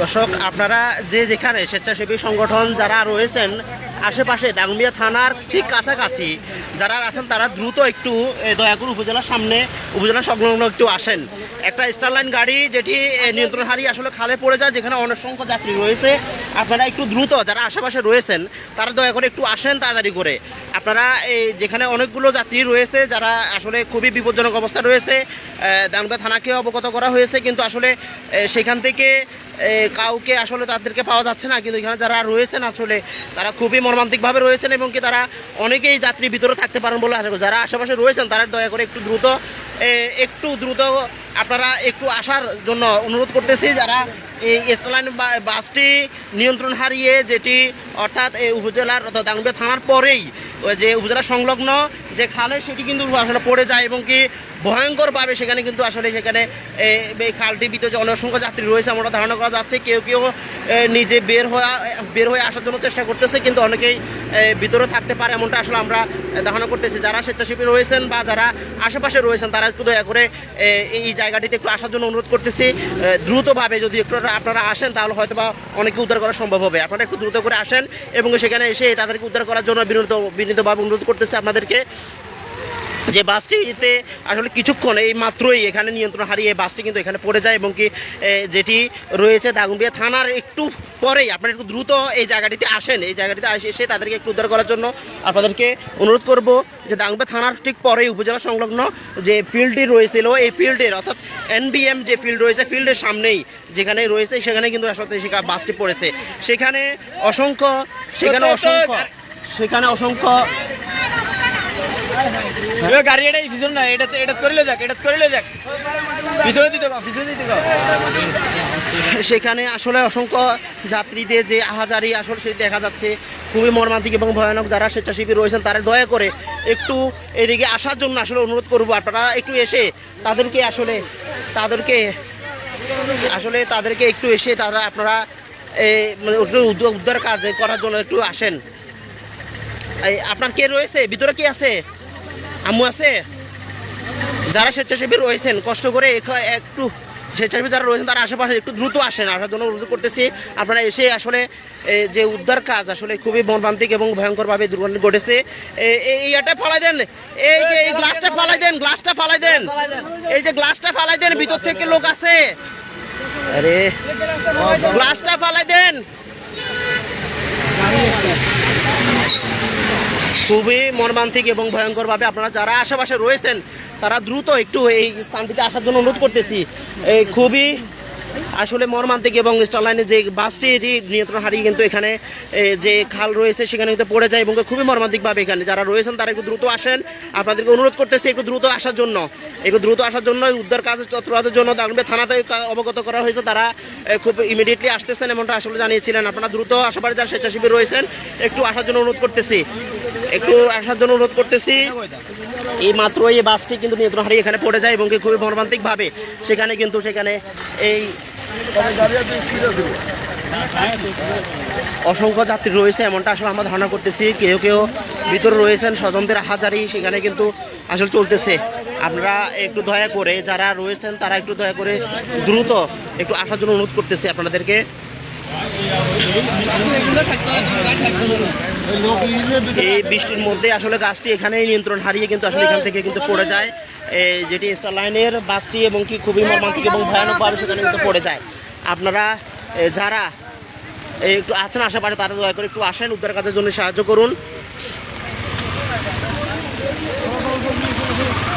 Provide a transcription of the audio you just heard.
দর্শক, আপনারা যে যেখানে স্বেচ্ছাসেবী সংগঠন যারা রয়েছেন, আশেপাশে ডাঙ্গিয়া থানার ঠিক কাছাকাছি যারা আছেন, তারা দ্রুত একটু দয়াকুর উপজেলার সামনে, উপজেলা সংলগ্ন একটু আসেন। একটা স্টারলাইন গাড়ি যেটি নিয়ন্ত্রণ হারিয়ে আসলে খালে পড়ে যায়, যেখানে অনেক সংখ্যক যাত্রী রয়েছে। আপনারা একটু দ্রুত যারা আশেপাশে রয়েছেন, তারা দয়া করে একটু আসেন তাড়াতাড়ি করে। আপনারা এই যেখানে অনেকগুলো যাত্রী রয়েছে, যারা আসলে খুবই বিপজ্জনক অবস্থা রয়েছে দানগা থানাকে অবগত করা হয়েছে, কিন্তু আসলে সেখান থেকে কাউকে আসলে তাদেরকে পাওয়া যাচ্ছে না। কিন্তু এখানে যারা রয়েছেন, আসলে তারা খুবই মর্মান্তিকভাবে রয়েছেন এবং কি তারা অনেকেই যাত্রী ভিতরে থাকতে পারেন বলে আশা যারা আশেপাশে রয়েছেন, তারা দয়া করে একটু দ্রুত একটু দ্রুত আপনারা একটু আসার জন্য অনুরোধ করতেছি যারা এই স্টেলাইন বাসটি নিয়ন্ত্রণ হারিয়ে যেটি অর্থাৎ এই উপজেলার অর্থাৎ দাঙ্গিয়া থানার পরেই যে উপজেলা সংলগ্ন যে খালে সেটি কিন্তু আসলে পড়ে যায় এবং কি ভয়ঙ্করভাবে সেখানে কিন্তু আসলে সেখানে এই খালটির ভিতরে যে অনেক যাত্রী রয়েছে আমরা ধারণা করা যাচ্ছে, কেউ কেউ নিজে বের হয়ে বের হয়ে আসার জন্য চেষ্টা করতেছে, কিন্তু অনেকেই ভিতরে থাকতে পারে এমনটা আসলে আমরা ধারণা করতেছি। যারা স্বেচ্ছাসেবী রয়েছেন বা যারা আশেপাশে রয়েছেন, তারা একটু দয়া করে এই জায়গাটিতে একটু আসার জন্য অনুরোধ করতেছি। দ্রুতভাবে যদি একটু আপনারা আসেন, তাহলে হয়তো বা অনেকে উদ্ধার করা সম্ভব হবে। আপনারা একটু দ্রুত করে আসেন এবং সেখানে এসে তাদেরকে উদ্ধার করার জন্য বিনীত বিনীতভাবে অনুরোধ করতেছি আপনাদেরকে। যে বাসটিতে আসলে কিছুক্ষণ এই মাত্রই এখানে নিয়ন্ত্রণ হারিয়ে বাসটি কিন্তু এখানে পড়ে যায় এবং কি যেটি রয়েছে দাগুনবিয়া থানার একটু পরেই আপনারা একটু দ্রুত এই জায়গাটিতে আসেন। এই জায়গাটিতে এসে তাদেরকে একটু উদ্ধার করার জন্য আপনাদেরকে অনুরোধ করব যে দাগুনবিয়া থানার ঠিক পরেই উপজেলা সংলগ্ন যে ফিল্ডটি রয়েছিল এই ফিল্ডের অর্থাৎ এনবিএম যে ফিল্ড রয়েছে ফিল্ডের সামনেই যেখানে রয়েছে সেখানে কিন্তু আসলে বাসটি পড়েছে। সেখানে অসংখ্য সেখানে অসংখ্য সেখানে অসংখ্য গাড়ি এটা পিছন না, এটা এটা করিলে যাক, এটা করিলে যাক। পিছনে দিতে পিছনে দিতে সেখানে আসলে অসংখ্য যাত্রীদের যে আহাজারি আসলে সেটি দেখা যাচ্ছে। খুবই মর্মান্তিক এবং ভয়ানক যারা স্বেচ্ছাসেবী রয়েছেন, তারা দয়া করে একটু এদিকে আসার জন্য আসলে অনুরোধ করব। আপনারা একটু এসে তাদেরকে আসলে তাদেরকে আসলে তাদেরকে একটু এসে তারা আপনারা মানে উদ্ধার কাজ করার জন্য একটু আসেন। আপনার কে রয়েছে? ভিতরে কি আছে? আম্মু আছে? যারা স্বেচ্ছাসেবী রয়েছেন, কষ্ট করে একটু স্বেচ্ছাসেবী যারা রয়েছেন, তারা আশেপাশে একটু দ্রুত আসেন। আসার জন্য অনুরোধ করতেছি, আপনারা এসে আসলে যে উদ্ধার কাজ আসলে খুবই মর্মান্তিক এবং ভয়ঙ্করভাবে দুর্ঘটনা ঘটেছে। এ- এই এটা ফালাই দেন। এই যে, এই গ্লাসটা ফালাই দেন, গ্লাসটা ফালাই দেন। এই যে গ্লাসটা ফালাই দেন, ভিতর থেকে লোক আছে। আরে গ্লাসটা ফালাই দেন। খুবই মর্মান্তিক এবং ভয়ঙ্করভাবে আপনারা যারা আশেপাশে রয়েছেন, তারা দ্রুত একটু এই স্থানটিতে আসার জন্য অনুরোধ করতেছি। এই খুবই আসলে মর্মান্তিক এবং স্টারলাইনের যে বাসটি, এটি নিয়ন্ত্রণ হারিয়ে কিন্তু এখানে যে খাল রয়েছে সেখানে কিন্তু পড়ে যায় এবং খুবই মর্মান্তিকভাবে এখানে যারা রয়েছেন, তারা একটু দ্রুত আসেন। আপনাদেরকে অনুরোধ করতেছি একটু দ্রুত আসার জন্য। একটু দ্রুত আসার জন্য, উদ্ধার কাজ তৎপরতার জন্য দাগনবে থানাতে অবগত করা হয়েছে। তারা খুব ইমিডিয়েটলি আসতেছেন এমনটা আসলে জানিয়েছিলেন। আপনারা দ্রুত আশেপাশে যারা স্বেচ্ছাসেবী রয়েছেন, একটু আসার জন্য অনুরোধ করতেছি। একটু আসার জন্য অনুরোধ করতেছি। এই মাত্র এই বাসটি কিন্তু নিয়ন্ত্রণ হারিয়ে এখানে পড়ে যায় এবং খুবই মর্মান্তিক ভাবে সেখানে কিন্তু সেখানে এই অসংখ্য যাত্রী রয়েছে, এমনটা আসলে আমরা ধারণা করতেছি। কেউ কেউ ভিতরে রয়েছেন, স্বজনদের হাজারি সেখানে কিন্তু আসলে চলতেছে। আপনারা একটু দয়া করে, যারা রয়েছেন তারা একটু দয়া করে দ্রুত একটু আসার জন্য অনুরোধ করতেছি আপনাদেরকে। এই বৃষ্টির মধ্যে আসলে গাছটি এখানেই নিয়ন্ত্রণ হারিয়ে কিন্তু আসলে এখান থেকে কিন্তু পড়ে যায়। যেটি স্টার লাইনের বাসটি এবং কি খুবই মর্মান্তিক এবং ভয়ানকভাবে সেখানে কিন্তু পড়ে যায়। আপনারা যারা একটু আছেন আশেপাশে, তারা দয়া করে একটু আসেন, উদ্ধার কাজের জন্য সাহায্য করুন।